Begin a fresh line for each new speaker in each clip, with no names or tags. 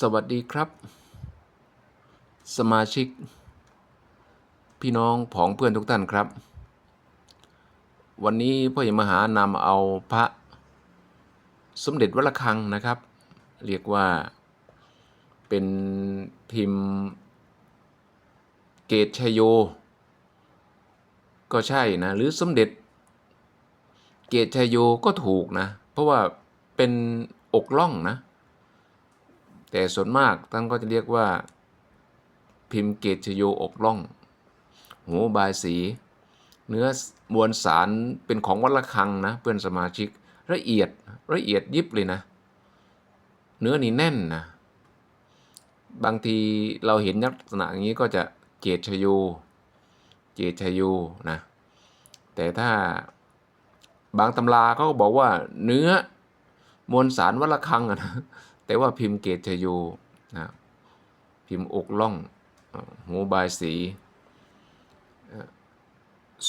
สวัสดีครับ สมาชิก พี่น้องผองเพื่อนทุกท่านครับ วันนี้พ่อใหญ่มหานำเอาพระสมเด็จวัดระฆังนะครับ เรียกว่าเป็นพิมพ์เกตชยโย ก็ใช่นะ หรือสมเด็จเกตชยโยก็ถูกนะ เพราะว่าเป็นอกล่องนะ แต่ส่วนมากท่านก็จะเรียกว่า พิมพ์เกตชโยอกล่อง หูบายสี เนื้อมวลสารเป็นของวัดระฆังนะ เพื่อนสมาชิกละเอียดละเอียดยิบเลยนะ เนื้อนี่แน่นนะ บางทีเราเห็นลักษณะอย่างนี้ก็จะเกตชโยเกตชโยนะ แต่ถ้าบางตำราเขาก็บอกว่าเนื้อมวลสารวัดระฆังอะนะ แต่ว่าพิมพ์เกตชโยนะพิมพ์อกล่องหูบายสี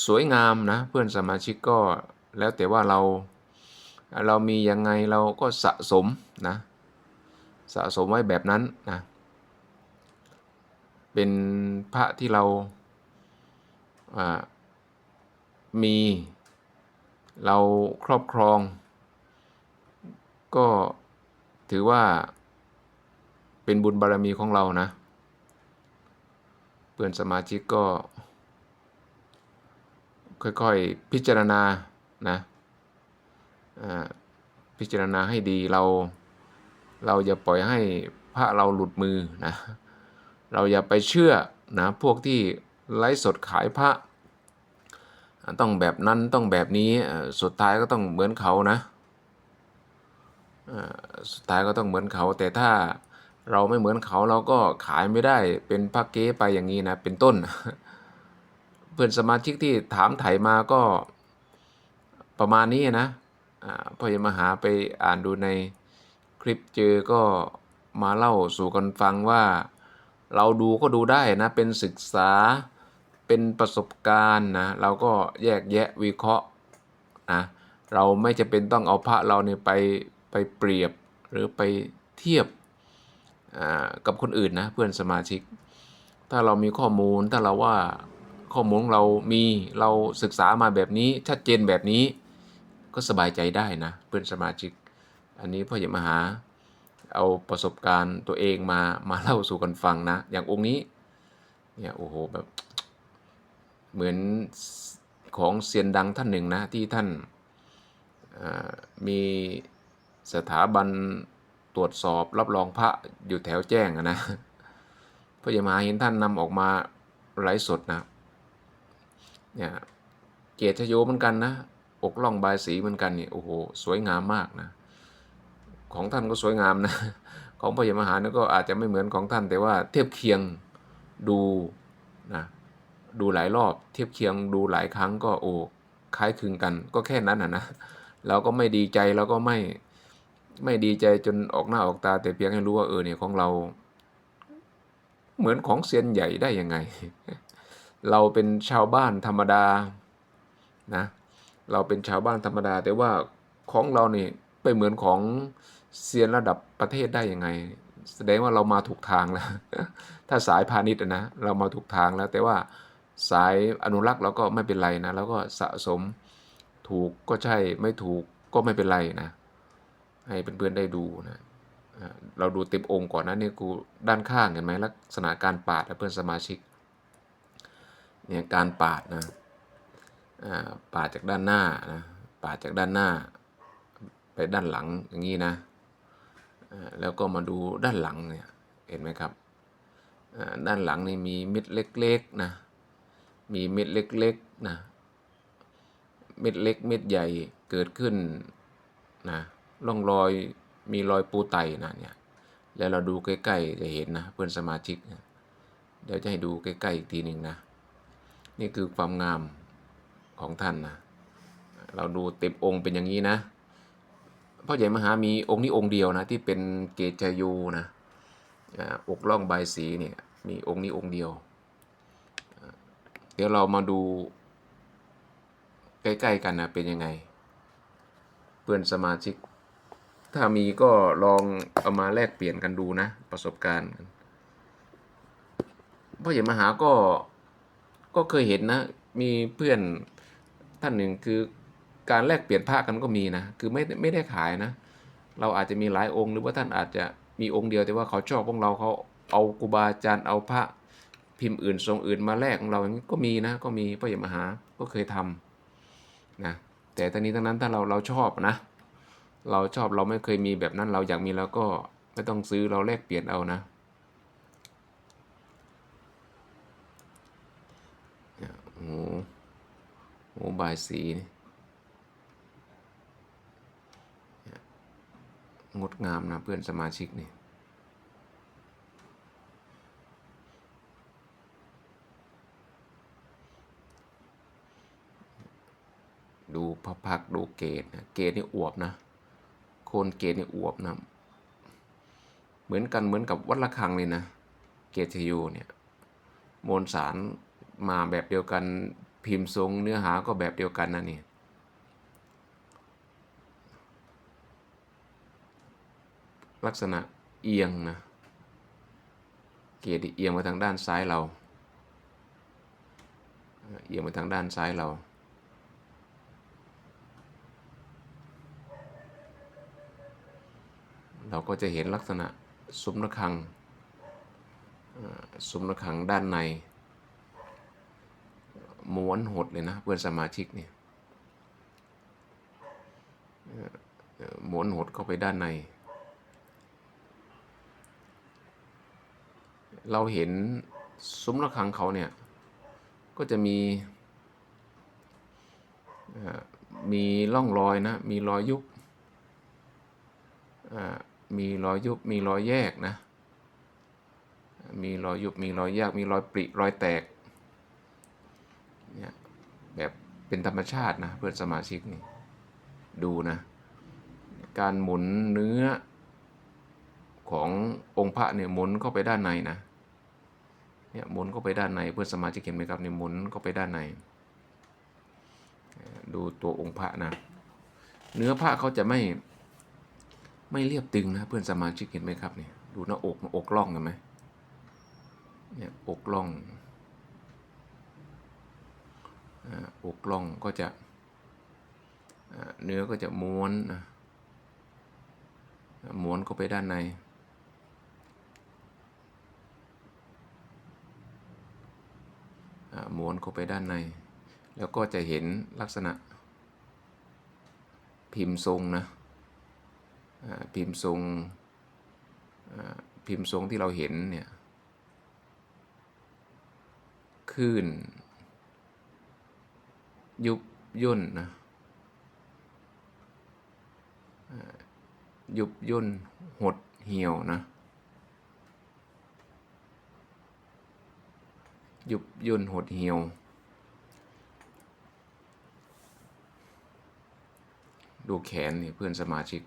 สวยงามนะเพื่อนสมาชิกก็แล้วแต่ว่าเราเรามียังไงเราก็สะสมนะสะสมไว้แบบนั้นนะเป็นพระที่เราอ่ามีเราครอบครอง ก็ ถือว่าเป็นบุญบารรมีของเรานะ เพื่อนสมาชิกก็ ค่อยๆ พิจารณานะพิจารณาให้ดีเรา เราอย่าปล่อยให้พระเราหลุดมือนะ เราอย่าไปเชื่อนะพวกที่ไลฟ์สดขายพระ ต้องแบบนั้นต้องแบบนี้สุดท้ายก็ต้องเหมือนเขานะ สุดท้ายก็ต้องเหมือนเขา แต่ถ้าเราไม่เหมือนเขาเราก็ขายไม่ได้เป็นพระเก๊ไปอย่างนี้นะเป็นต้น เพื่อนสมาชิกที่ถามไถ่มาก็ประมาณนี้นะอ่าพอจะมาหาไปอ่านดูในคลิปเจอก็มาเล่าสู่กันฟังว่า เราดูก็ดูได้นะ เป็นศึกษาเป็นประสบการณ์นะเราก็แยกแยะวิเคราะห์นะเราไม่จะเป็นต้องเอาพระเราเนี่ยไป ไปเปรียบหรือไปเทียบกับคนอื่นนะเพื่อนสมาชิก ถ้าเรามีข้อมูลถ้าเราว่าข้อมูลของเรามีเราศึกษามาแบบนี้ชัดเจนแบบนี้ก็สบายใจได้นะเพื่อนสมาชิก อันนี้พ่ออย่มหาเอาประสบการณ์ตัวเองมามาเล่าสู่กันฟังนะ อย่างองค์นี้เนี่ยโอ้โหแบบเหมือนของเซียนดังท่านหนึ่งนะที่ท่านมี สถาบันตรวจสอบรับรองพระอยู่แถวแจ้งอะนะพระยามาเห็นท่านนำออกมาไลฟ์สดนะเนี่ยเกตชโยเหมือนกันนะอกล่องบายสีเหมือนกันเนี่ยโอ้โหสวยงามมากนะ ของท่านก็สวยงามนะ ของพระยมหาเนี่ยก็อาจจะไม่เหมือนของท่าน แต่ว่าเทียบเคียงดูนะดูหลายรอบเทียบเคียงดูหลายครั้งก็โอ้คล้ายคลึงกัน ก็แค่นั้นนะนะเราก็ไม่ดีใจเราก็ไม่ ไม่ดีใจจนออกหน้าออกตา แต่เพียงให้รู้ว่าเออเนี่ยของเรา เหมือนของเซียนใหญ่ได้ยังไง เราเป็นชาวบ้านธรรมดานะเราเป็นชาวบ้านธรรมดา แต่ว่าของเราเนี่ยไปเหมือนของเซียนระดับประเทศได้ยังไง แสดงว่าเรามาถูกทางแล้ว ถ้าสายพาณิชย์นะเรามาถูกทางแล้ว แต่ว่าสายอนุรักษ์เราก็ไม่เป็นไรนะเราก็สะสมถูกก็ใช่ไม่ถูกก็ไม่เป็นไรนะ ให้เพื่อนๆได้ดูนะเราดูเต็มองค์ก่อนนะเนี่ยกูด้านข้างเห็นไหมลักษณะการปาดนะเพื่อนสมาชิกเนี่ยการปาดนะปาดจากด้านหน้านะปาดจากด้านหน้า ไปด้านหลังอย่างนี้นะแล้วก็มาดูด้านหลังเนี่ยเห็นไหมครับด้านหลังนี่มีเม็ดเล็กๆนะมีเม็ดเล็กๆนะเม็ดเล็กเม็ดใหญ่เกิดขึ้นนะ ร่องรอยมีรอยปูไตนะเนี่ยแล้วเราดูใกล้ๆจะเห็นนะเพื่อนสมาชิกเดี๋ยวจะให้ดูใกล้ๆอีกทีหนึ่งนะนี่คือความงามของท่านนะเราดูเต็มองค์เป็นอย่างนี้นะพ่อใหญ่มหามีองค์นี้องค์เดียวนะที่เป็นเกจายูนะอกล่องใบสีเนี่ยมีองค์นี้องค์เดียว เดี๋ยวเรามาดูใกล้ๆกันนะเป็นยังไง เพื่อนสมาชิก ถ้ามีก็ลองเอามาแลกเปลี่ยนกันดูนะ ประสบการณ์พ่อใหญ่มหาก็ก็เคยเห็นนะ มีเพื่อนท่านหนึ่งคือการแลกเปลี่ยนผ้ากันก็มีนะ คือไม่ไม่ได้ขายนะ เราอาจจะมีหลายองค์ หรือว่าท่านอาจจะมีองค์เดียวแต่ว่าเขาชอบพวกเราเขาเอากูบาอาจารย์เอาพระพิมพ์อื่นทรงอื่นมาแลกของเราอย่างนี้ก็มีนะ ก็มีพ่อใหญ่มหาก็เคยทำนะแต่ตอนนี้ทั้งนั้นถ้าเราเราชอบนะ เราชอบเราไม่เคยมีแบบนั้นเราอยากมีแล้วก็ไม่ต้องซื้อเราแลกเปลี่ยนเอานะ โอ้โหบายสีงดงามนะเพื่อนสมาชิกนี่ดูพระพักดูเกตนะเกตนี่อวบนะ คนเกตนี่อวบนะเหมือนกันเหมือนกับวัดระฆังเลยนะ เกตชโยเนี่ยมวลสารมาแบบเดียวกันพิมพ์ทรงเนื้อหาก็แบบเดียวกันนะนี่ลักษณะเอียงนะเกตนี่เอียงมาทางด้านซ้ายเรา เอียงมาทางด้านซ้ายเรา เราก็จะเห็นลักษณะซุ้มระฆังซุ้มระฆังด้านในม้วนหดเลยนะเพื่อนสมาชิกเนี่ยม้วนหดเข้าไปด้านใน เราเห็นซุ้มระฆังเขาเนี่ย ก็จะมีมีร่องรอยนะ มีรอยยุบอ่า มีรอยยุบมีรอยแยกนะ มีรอยยุบมีรอยแยกมีรอยปริรอยแตกเนี่ยแบบเป็นธรรมชาตินะเพื่อนสมาชิกนี่ดูนะการหมุนเนื้อขององค์พระเนี่ยหมุนเข้าไปด้านในนะเนี่ยหมุนเข้าไปด้านในเพื่อนสมาชิกเห็นไหมครับเนี่ยหมุนเข้าไปด้านใน ดูตัวองค์พระนะ เนื้อพระเขาจะไม่ ไม่เรียบตึงนะเพื่อนสมาชิกเห็นไหมครับเนี่ยดูหน้าอกอกล่องเห็นไหมเนี่ยอกล่องอกล่องก็จะเนื้อก็จะม้วนนะม้วนเข้าไปด้านในม้วนเข้าไปด้านใน แล้วก็จะเห็นลักษณะพิมพ์ทรงนะ พิมพ์ทรงพิมพ์ทรงที่เราเห็นเนี่ยคลื่น ยุบย่นนะยุบย่นหดเหี่ยวนะยุบย่นหดเหี่ยว ดูแขนนี่เพื่อนสมาชิก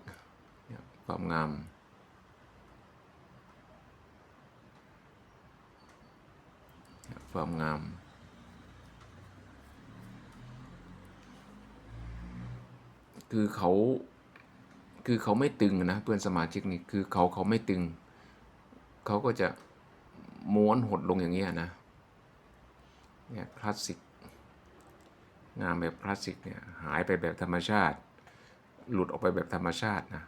ความงาม ความงามคือเขาคือเขาไม่ตึงนะเพื่อนสมาชิกนี่คือเขาเขาไม่ตึง เขาก็จะม้วนหดลงอย่างเงี้ยนะเนี่ยคลาสสิกงามแบบคลาสสิกเนี่ยหายไปแบบธรรมชาติ หลุดออกไปแบบธรรมชาตินะ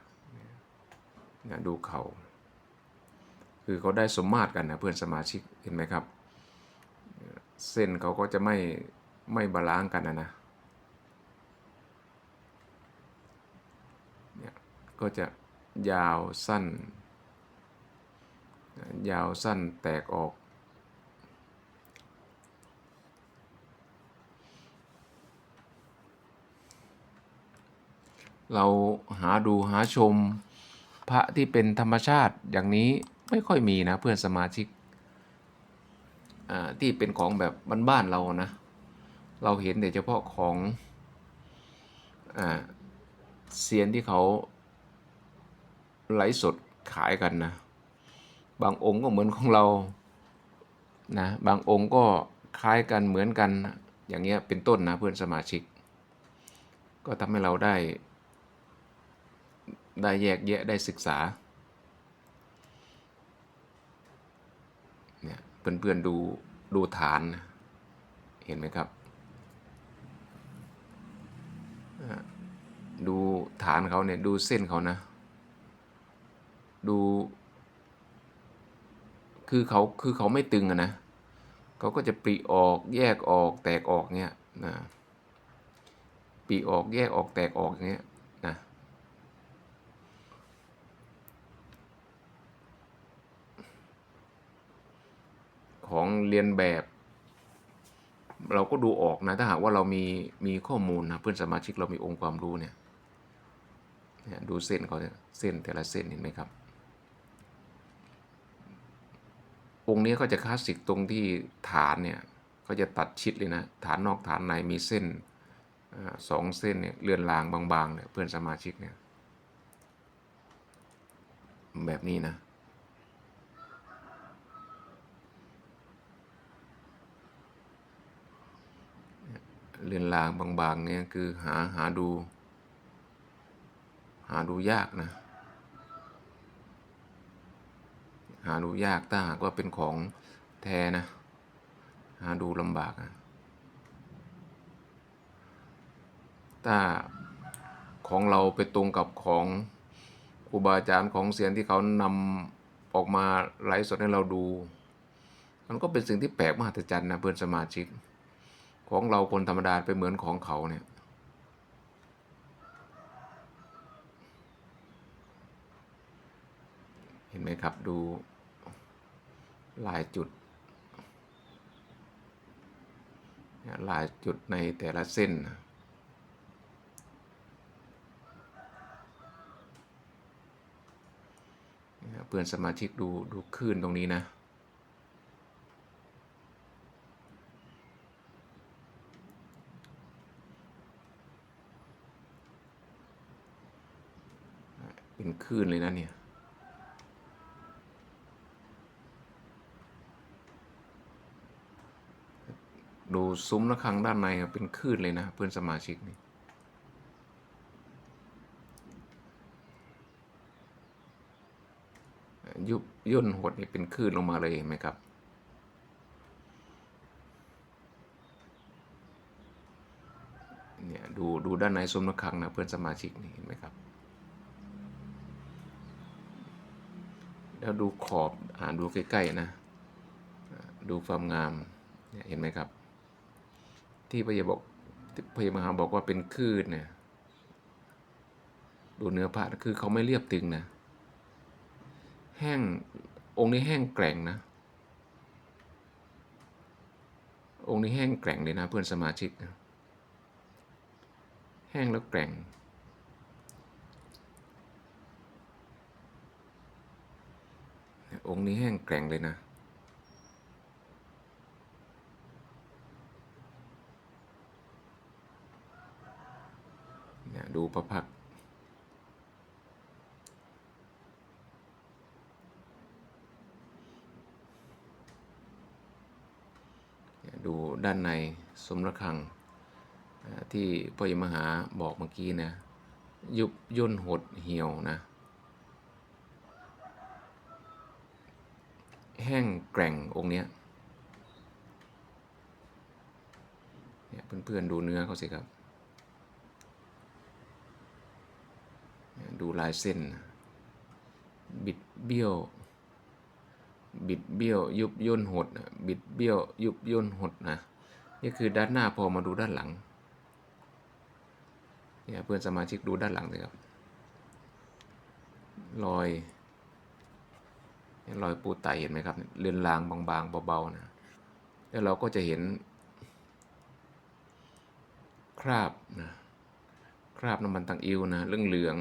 นี่ยดูเขาคือเขาได้สมมาตรกันนะเพื่อนสมาชิกเห็นไหมครับ เส้นเขาก็จะไม่ไม่บาลานซ์กันนะนะเนี่ยก็จะยาวสั้น ยาวสั้นแตกออกเราหาดูหาชม พระที่เป็นธรรมชาติอย่างนี้ไม่ค่อยมีนะเพื่อนสมาชิกที่เป็นของแบบบ้านๆเรานะ เราเห็นแต่เฉพาะของอเซียนที่เขาไลฟ์สดขายกันนะ บางองค์ก็เหมือนของเรานะบางองค์ก็คล้ายกันเหมือนกันอย่างเงี้ยเป็นต้นนะเพื่อนสมาชิก ก็ทำให้เราได้ ได้แยกแยะได้ศึกษาเนี่ยเพื่อนๆดูดูฐานเห็นไหมครับ ดูฐานเขาเนี่ยดูเส้นเขานะ ดู คือเขาคือเขาไม่ตึงอะนะเขาก็จะปริออกแยกออกแตกออกเนี่ยนะปริออกแยกออกแตกออกอย่างเงี้ยนะ ของเรียนแบบ เราก็ดูออกนะถ้าหากว่าเรามีมีข้อมูลนะเพื่อนสมาชิกเรามีองค์ความรู้เนี่ยเนี่ยดูเส้นเขาเนี่ยเส้นแต่ละเส้นเห็นไหมครับ องค์นี้เขาจะคลาสสิกตรงที่ฐานเนี่ยเขาจะตัดชิดเลยนะฐานนอกฐานในมีเส้นอสองเส้นเนี่ยเลื่อนลางบางๆเนี่ยเพื่อนสมาชิกเนี่ยแบบนี้นะ เลือนลางบางๆเนี่ยคือหาหาดู หาดูยากนะ หาดูยากถ้าหากว่าเป็นของแท้นะ หาดูลำบากนะถ้าของเราไปตรงกับของครูบาอาจารย์ของเสียนที่เขานำออกมาไลฟ์สดให้เราดู มันก็เป็นสิ่งที่แปลกมหัศจรรย์นะเพื่อนสมาชิก ของเราคนธรรมดาไปเหมือนของเขาเนี่ย เห็นไหมครับดูลายจุดเนี่ยลายจุดในแต่ละเส้นนะเนี่ยเพื่อนสมาชิกดูดูคลื่นตรงนี้นะ เป็นคลื่นเลยนะเนี่ยดูซุ้มระฆังด้านในเป็นคลื่นเลยนะเพื่อนสมาชิกนี่ยุบย่นหดนี่เป็นคลื่นลงมาเลยเห็นไหมครับ เนี่ยดูดูด้านในซุ้มระฆังนะเพื่อนสมาชิกนี่เห็นไหมครับ แล้วดูขอบอ่านดูใกล้ๆนะ ดูความงามเนี่ยเห็นไหมครับ ที่พระยาบอกที่พระยามหาบอกว่าเป็นคลื่นเนี่ยดูเนื้อผ้าคือเขาไม่เรียบตึงนะ แห้งองค์นี้แห้งแกร่งนะ องค์นี้แห้งแกร่งเลยนะเพื่อนสมาชิก แห้งแล้วแกร่ง องค์นี้แห้งแกร่งเลยนะเนี่ยดูพระพักเนี่ยดูด้านในสมระฆังที่พ่อยมหาบอกเมื่อกี้นะ ยุบย่นหดเหี่ยวนะ ห้งแกร่งองค์เนี้ยเนี่ยเพื่อนๆดูเนื้อเขาสิครับ ดูลายเส้น บิดเบี้ยว บิดเบี้ยวยุบย่นหด บิดเบี้ยวยุบย่นหดนะ นี่คือด้านหน้าพอมาดูด้านหลัง เนี่ยเพื่อนสมาชิกดูด้านหลังเลยครับ รอย รอยปูไตเห็นไหมครับเลือนลางบางๆเบาๆนะแล้วเราก็จะเห็น คราบนะคราบน้ำมันตังอิวนะเรื่องเหลือง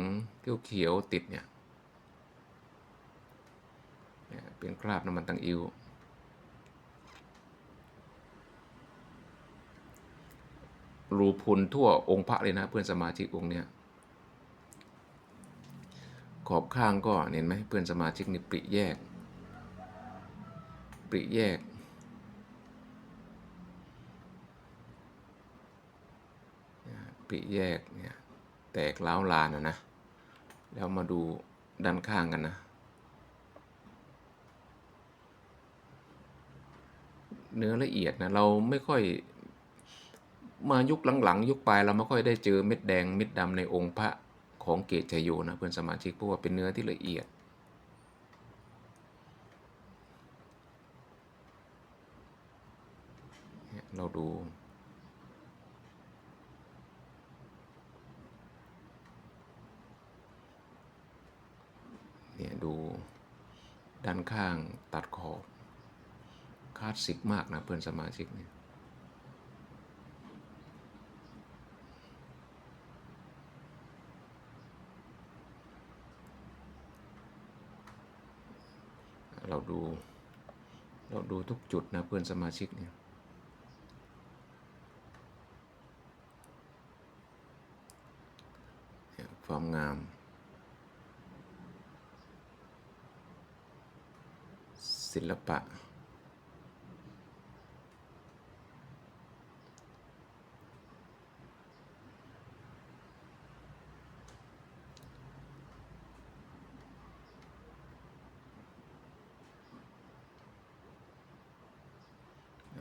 เขียวๆติดเนี่ยเนี่ยเป็นคราบน้ำมันตังอิวรูพุนทั่วองค์พระเลยนะเพื่อนสมาชิกองค์เนี้ยขอบข้างก็เห็นไหมเพื่อนสมาชิกนี่ปริแยก ปริแยก ปริแยกเนี่ยแตกล้าวลานนะนะ แล้วมาดูด้านข้างกันนะ เนื้อละเอียดนะเราไม่ค่อยมายุคหลังๆ ยุคปลายเราไม่ค่อยได้เจอเม็ดแดงเม็ดดำในองค์พระของเกตชยโยนะเพื่อนสมาชิกเพราะว่าเป็นเนื้อที่ละเอียด เราดู เนี่ยดูด้านข้างตัดขอบคาสสิกมากนะเพื่อนสมาชิกเนี่ยเราดู เราดูทุกจุดนะเพื่อนสมาชิกเนี่ย เนี่ย ความงาม ศิลปะ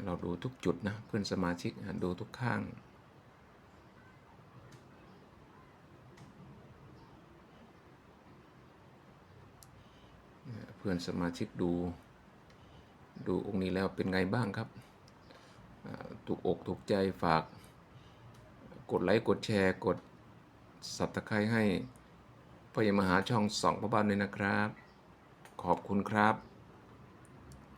เราดูทุกจุดนะ เพื่อนสมาชิกดูทุกข้าง เพื่อนสมาชิกดู ดูองค์นี้แล้วเป็นไงบ้างครับถูกอกถูกใจฝาก กดไลค์กดแชร์ กดสับตะไคร้ให้พ่อใหญ่มหาช่องสองพระบ้านเลยนะครับ ขอบคุณครับ